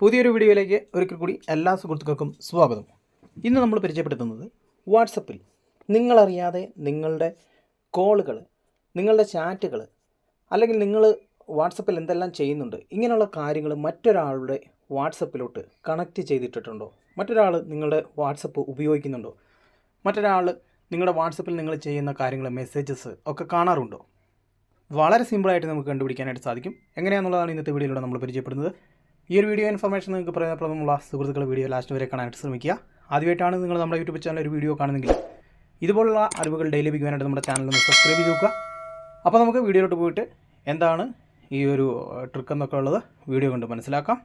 പുതിയൊരു വീഡിയോയിലേക്ക് ഒരിക്കൽ കൂടി എല്ലാ സുഹൃത്തുക്കൾക്കും സ്വാഗതം. ഇന്ന് നമ്മൾ പരിചയപ്പെടുത്തുന്നത് വാട്സപ്പിൽ നിങ്ങളറിയാതെ നിങ്ങളുടെ കോളുകൾ നിങ്ങളുടെ ചാറ്റുകൾ അല്ലെങ്കിൽ നിങ്ങൾ വാട്സപ്പിൽ എന്തെല്ലാം ചെയ്യുന്നുണ്ട് ഇങ്ങനെയുള്ള കാര്യങ്ങൾ മറ്റൊരാളുടെ വാട്സപ്പിലോട്ട് കണക്റ്റ് ചെയ്തിട്ടിട്ടുണ്ടോ? മറ്റൊരാൾ നിങ്ങളുടെ വാട്സപ്പ് ഉപയോഗിക്കുന്നുണ്ടോ? മറ്റൊരാൾ നിങ്ങളുടെ വാട്സപ്പിൽ നിങ്ങൾ ചെയ്യുന്ന കാര്യങ്ങൾ മെസ്സേജസ് ഒക്കെ കാണാറുണ്ടോ? വളരെ സിമ്പിളായിട്ട് നമുക്ക് കണ്ടുപിടിക്കാനായിട്ട് സാധിക്കും. എങ്ങനെയാണെന്നുള്ളതാണ് ഇന്നത്തെ വീഡിയോയിലൂടെ നമ്മൾ പരിചയപ്പെടുന്നത്. ഈ ഒരു വീഡിയോ ഇൻഫർമേഷൻ നിങ്ങൾക്ക് പ്രയോജനപ്രദമുള്ള സുഹൃത്തുക്കൾ വീഡിയോ ലാസ്റ്റ് വരെ കാണാനായിട്ട് ശ്രമിക്കുക. ആദ്യമായിട്ടാണ് നിങ്ങൾ നമ്മുടെ യൂട്യൂബ് ചാനൽ ഒരു വീഡിയോ കാണുന്നെങ്കിൽ ഇതുപോലുള്ള അറിവുകൾ ഡെയിലി ലഭിക്കുവാനായിട്ട് നമ്മുടെ ചാനൽ ഒന്ന് സബ്സ്ക്രൈബ് ചെയ്യുക അപ്പോൾ നമുക്ക് വീഡിയോയിലോട്ട് പോയിട്ട് എന്താണ് ഈ ഒരു ട്രിക്ക് എന്നൊക്കെ ഉള്ളത് വീഡിയോ കൊണ്ട് മനസ്സിലാക്കാം.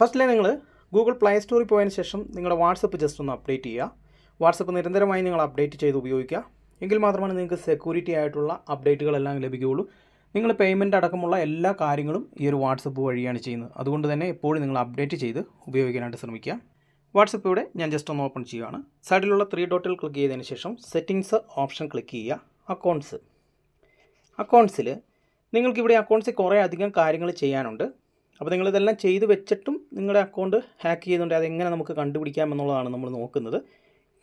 ഫസ്റ്റിലെ നിങ്ങൾ ഗൂഗിൾ പ്ലേ സ്റ്റോറിൽ പോയതിന് ശേഷം നിങ്ങളുടെ വാട്സപ്പ് ജസ്റ്റ് ഒന്ന് അപ്ഡേറ്റ് ചെയ്യുക. വാട്സപ്പ് നിരന്തരമായി നിങ്ങൾ അപ്ഡേറ്റ് ചെയ്ത് ഉപയോഗിക്കുക. എങ്കിൽ മാത്രമാണ് നിങ്ങൾക്ക് സെക്യൂരിറ്റി ആയിട്ടുള്ള അപ്ഡേറ്റുകളെല്ലാം ലഭിക്കുകയുള്ളൂ. നിങ്ങൾ പേയ്മെന്റ് അടക്കമുള്ള എല്ലാ കാര്യങ്ങളും ഈ ഒരു വാട്സപ്പ് വഴിയാണ് ചെയ്യുന്നത്. അതുകൊണ്ട് തന്നെ എപ്പോഴും നിങ്ങൾ അപ്ഡേറ്റ് ചെയ്ത് ഉപയോഗിക്കാനായിട്ട് ശ്രമിക്കുക. വാട്സപ്പ് ഇവിടെ ഞാൻ ജസ്റ്റ് ഒന്ന് ഓപ്പൺ ചെയ്യുകയാണ്. സൈഡിലുള്ള ത്രീ ഡോട്ടിൽ ക്ലിക്ക് ചെയ്തതിന് ശേഷം സെറ്റിങ്സ് ഓപ്ഷൻ ക്ലിക്ക് ചെയ്യുക. അക്കൗണ്ട്സ് അക്കൗണ്ട്സിൽ നിങ്ങൾക്കിവിടെ അക്കൗണ്ട്സിൽ കുറേ അധികം കാര്യങ്ങൾ ചെയ്യാനുണ്ട്. അപ്പോൾ നിങ്ങളിതെല്ലാം ചെയ്ത് വെച്ചിട്ടും നിങ്ങളുടെ അക്കൗണ്ട് ഹാക്ക് ചെയ്തുകൊണ്ട് അതെങ്ങനെ നമുക്ക് കണ്ടുപിടിക്കാം എന്നുള്ളതാണ് നമ്മൾ നോക്കുന്നത്.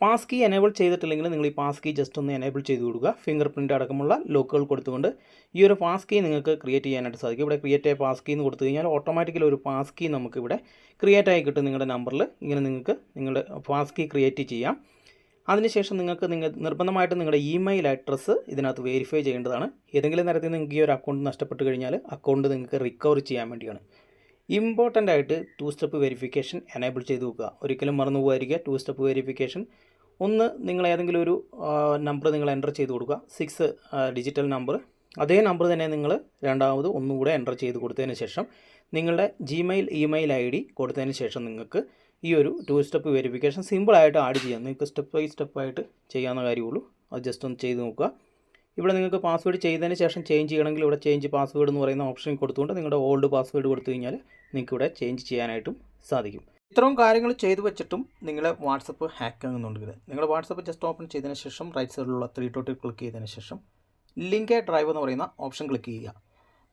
പാസ് കീ എനേബിൾ ചെയ്തിട്ടില്ലെങ്കിൽ നിങ്ങൾ ഈ പാസ് കീ ജസ്റ്റ് ഒന്ന് എനേബിൾ ചെയ്ത് കൊടുക്കുക. ഫിംഗർ പ്രിന്റ് അടക്കമുള്ള ലോക്കുകൾ കൊടുത്തുകൊണ്ട് ഈ ഒരു പാസ് കീ നിങ്ങൾക്ക് ക്രിയേറ്റ് ചെയ്യാനായിട്ട് സാധിക്കും. ഇവിടെ ക്രിയേറ്റ് ആയ പാസ് കീ എന്ന് കൊടുത്തു കഴിഞ്ഞാൽ ഓട്ടോമാറ്റിക്കലി ഒരു പാസ് കീ നമുക്ക് ഇവിടെ ക്രിയേറ്റ് ആയി കിട്ടും നിങ്ങളുടെ നമ്പറിൽ ഇങ്ങനെ നിങ്ങൾക്ക് നിങ്ങളുടെ പാസ് കീ ക്രിയേറ്റ് ചെയ്യാം. അതിനുശേഷം നിങ്ങൾക്ക് നിങ്ങൾ നിർബന്ധമായിട്ടും നിങ്ങളുടെ ഇമെയിൽ അഡ്രസ്സ് ഇതിനകത്ത് വെരിഫൈ ചെയ്യേണ്ടതാണ്. ഏതെങ്കിലും തരത്തിൽ നിങ്ങൾക്ക് ഈ ഒരു അക്കൗണ്ട് നഷ്ടപ്പെട്ട് കഴിഞ്ഞാൽ അക്കൗണ്ട് നിങ്ങൾക്ക് റിക്കവർ ചെയ്യാൻ വേണ്ടിയാണ്. ഇമ്പോർട്ടന്റ് ആയിട്ട് ടു സ്റ്റെപ്പ് വെരിഫിക്കേഷൻ എനേബിൾ ചെയ്ത് വെക്കുക. ഒരിക്കലും മറന്നു പോകാതിരിക്കുക. ടു സ്റ്റെപ്പ് വെരിഫിക്കേഷൻ ഒന്ന് നിങ്ങൾ ഏതെങ്കിലും ഒരു നമ്പർ നിങ്ങൾ എന്റർ ചെയ്ത് കൊടുക്കുക. സിക്സ് ഡിജിറ്റൽ നമ്പർ അതേ നമ്പർ തന്നെ നിങ്ങൾ രണ്ടാമത് ഒന്നുകൂടെ എന്റർ ചെയ്ത് കൊടുത്തതിന് ശേഷം നിങ്ങളുടെ ജിമെയിൽ ഇമെയിൽ ഐ ഡി കൊടുത്തതിന് ശേഷം നിങ്ങൾക്ക് ഈ ഒരു ടു സ്റ്റെപ്പ് വെരിഫിക്കേഷൻ സിമ്പിളായിട്ട് ആഡ് ചെയ്യാം. നിങ്ങൾക്ക് സ്റ്റെപ്പ് ബൈ സ്റ്റെപ്പായിട്ട് ചെയ്യാവുന്ന കാര്യമുള്ളൂ. അത് ജസ്റ്റ് ഒന്ന് ചെയ്ത് നോക്കുക. ഇവിടെ നിങ്ങൾക്ക് പാസ്വേഡ് ചെയ്തതിന് ശേഷം ചേഞ്ച് ചെയ്യണമെങ്കിൽ ഇവിടെ ചേഞ്ച് പാസ്വേഡ് എന്ന് പറയുന്ന ഓപ്ഷൻ കൊടുത്തുകൊണ്ട് നിങ്ങളുടെ ഓൾഡ് പാസ്വേഡ് കൊടുത്തു കഴിഞ്ഞാൽ നിങ്ങൾക്ക് ഇവിടെ ചേഞ്ച് ചെയ്യാനായിട്ടും സാധിക്കും. ഇത്രയും കാര്യങ്ങൾ ചെയ്തു വെച്ചിട്ടും നിങ്ങളെ വാട്സപ്പ് ഹാക്ക് ആകുന്നുണ്ടെങ്കിൽ നിങ്ങൾ വാട്സപ്പ് ജസ്റ്റ് ഓപ്പൺ ചെയ്തതിന് ശേഷം റൈറ്റ് സൈഡിലുള്ള ത്രീ ഡോട്ടിൽ ക്ലിക്ക് ചെയ്തതിന് ശേഷം ലിങ്ക് ഡ്രൈവ് എന്ന് പറയുന്ന ഓപ്ഷൻ ക്ലിക്ക് ചെയ്യുക.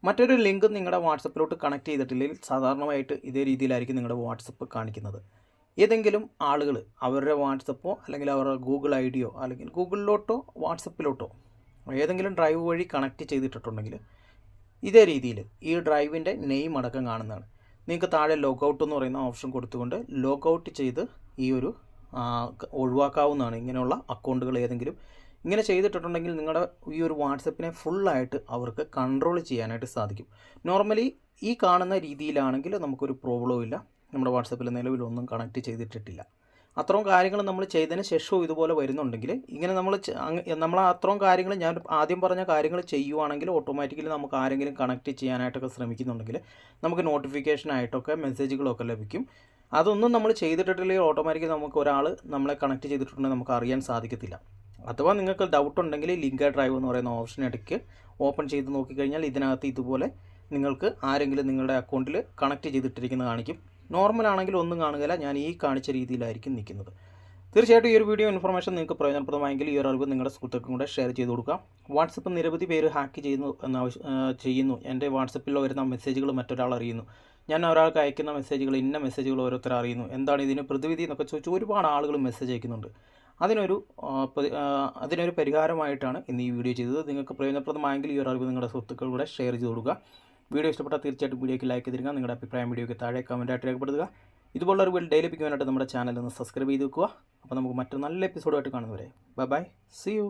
മറ്റൊരു ലിങ്ക് നിങ്ങളുടെ വാട്സപ്പിലോട്ട് കണക്ട് ചെയ്തിട്ടില്ലെങ്കിൽ സാധാരണമായിട്ട് ഇതേ രീതിയിലായിരിക്കും നിങ്ങളുടെ വാട്സപ്പ് കാണിക്കുന്നത്. ഏതെങ്കിലും ആളുകൾ അവരുടെ വാട്സപ്പോ അല്ലെങ്കിൽ അവരുടെ ഗൂഗിൾ ഐ ഡിയോ അല്ലെങ്കിൽ ഗൂഗിളിലോട്ടോ വാട്സപ്പിലോട്ടോ ഏതെങ്കിലും ഡ്രൈവ് വഴി കണക്ട് ചെയ്തിട്ടുണ്ടെങ്കിൽ ഇതേ രീതിയിൽ ഈ ഡ്രൈവിന്റെ നെയിം അടക്കം കാണുന്നതാണ്. നിങ്ങൾക്ക് താഴെ ലോഗൗട്ട് എന്ന് പറയുന്ന ഓപ്ഷൻ കൊടുത്തുകൊണ്ട് ലോഗൗട്ട് ചെയ്ത് ഈ ഒരു ഒഴിവാക്കാവുന്നതാണ്. ഇങ്ങനെയുള്ള അക്കൗണ്ടുകൾ ഏതെങ്കിലും ഇങ്ങനെ ചെയ്തിട്ടുണ്ടെങ്കിൽ നിങ്ങളുടെ ഈ ഒരു വാട്സപ്പിനെ ഫുള്ളായിട്ട് അവർക്ക് കൺട്രോൾ ചെയ്യാനായിട്ട് സാധിക്കും. നോർമലി ഈ കാണുന്ന രീതിയിലാണെങ്കിൽ നമുക്കൊരു പ്രോബ്ലവും ഇല്ല. നമ്മുടെ വാട്സപ്പിൽ നിലവിലൊന്നും കണക്ട് ചെയ്തിട്ടിട്ടില്ല. അത്രയും കാര്യങ്ങൾ നമ്മൾ ചെയ്തതിന് ശേഷവും ഇതുപോലെ വരുന്നുണ്ടെങ്കിൽ ഇങ്ങനെ നമ്മൾ നമ്മൾ അത്രയും കാര്യങ്ങൾ ഞാൻ ആദ്യം പറഞ്ഞ കാര്യങ്ങൾ ചെയ്യുവാണെങ്കിൽ ഓട്ടോമാറ്റിക്കലി നമുക്ക് ആരെങ്കിലും കണക്ട് ചെയ്യാനായിട്ടൊക്കെ ശ്രമിക്കുന്നുണ്ടെങ്കിൽ നമുക്ക് നോട്ടിഫിക്കേഷനായിട്ടൊക്കെ മെസ്സേജുകളൊക്കെ ലഭിക്കും. അതൊന്നും നമ്മൾ ചെയ്തിട്ടില്ലെങ്കിൽ ഓട്ടോമാറ്റിക്കലി നമുക്ക് ഒരാൾ നമ്മളെ കണക്ട് ചെയ്തിട്ടുണ്ടെങ്കിൽ നമുക്ക് അറിയാൻ സാധിക്കത്തില്ല. അഥവാ നിങ്ങൾക്ക് ഡൗട്ട് ഉണ്ടെങ്കിൽ ലിങ്ക് ഡ്രൈവ് എന്ന് പറയുന്ന ഓപ്ഷൻ ഇടയ്ക്ക് ഓപ്പൺ ചെയ്ത് നോക്കിക്കഴിഞ്ഞാൽ ഇതിനകത്ത് ഇതുപോലെ നിങ്ങൾക്ക് ആരെങ്കിലും നിങ്ങളുടെ അക്കൗണ്ടിൽ കണക്ട് ചെയ്തിട്ടിരിക്കുന്നത് കാണിക്കും. നോർമൽ ആണെങ്കിൽ ഒന്നും കാണുകയില്ല. ഞാൻ ഈ കാണിച്ച രീതിയിലായിരിക്കും നിൽക്കുന്നത്. തീർച്ചയായിട്ടും ഈ ഒരു വീഡിയോ ഇൻഫർമേഷൻ നിങ്ങൾക്ക് പ്രയോജനപ്രദമായെങ്കിൽ ഈ ഒരു അറിവ് നിങ്ങളുടെ സുഹൃത്തുക്കൾ കൂടെ ഷെയർ ചെയ്ത് കൊടുക്കുക. വാട്സപ്പ് നിരവധി പേര് ഹാക്ക് ചെയ്യുന്നു എന്ന ചെയ്യുന്നു. എന്റെ വാട്സപ്പിൽ വരുന്ന മെസ്സേജുകൾ മറ്റൊരാൾ അറിയുന്നു. ഞാൻ ഒരാൾക്ക് അയക്കുന്ന മെസ്സേജുകൾ ഇന്ന മെസ്സേജുകൾ ഓരോരുത്തർ അറിയുന്നു. എന്താണ് ഇതിന് പ്രതിവിധി എന്നൊക്കെ ചോദിച്ച് ഒരുപാട് ആളുകൾ മെസ്സേജ് അയക്കുന്നുണ്ട്. അതിനൊരു അതിനൊരു പരിഹാരമായിട്ടാണ് ഇന്ന് ഈ വീഡിയോ ചെയ്തത്. നിങ്ങൾക്ക് പ്രയോജനപ്രദമായെങ്കിൽ ഈ ഒരു അറിവ് നിങ്ങളുടെ സുഹൃത്തുക്കൾ കൂടെ ഷെയർ ചെയ്ത് കൊടുക്കുക. വീഡിയോ ഇഷ്ടപ്പെട്ടാൽ തീർച്ചയായിട്ടും വീഡിയോയ്ക്ക് ലൈക്ക് ചെയ്തിരിക്കുക. നിങ്ങളുടെ അഭിപ്രായം വീഡിയോയ്ക്ക് താഴെ കമന്റായിട്ട് രേഖപ്പെടുത്തുക. ഇതുപോലുള്ള അറിവുകൾ ഡെയിലി പിക്കുവാനായിട്ട് നമ്മുടെ ചാനൽ ഒന്ന് സബ്സ്ക്രൈബ് ചെയ്ത് വെക്കുക. അപ്പോൾ നമുക്ക് മറ്റൊരു നല്ല എപ്പിസോഡുമായിട്ട് കാണുന്നവരെ. Bye bye C U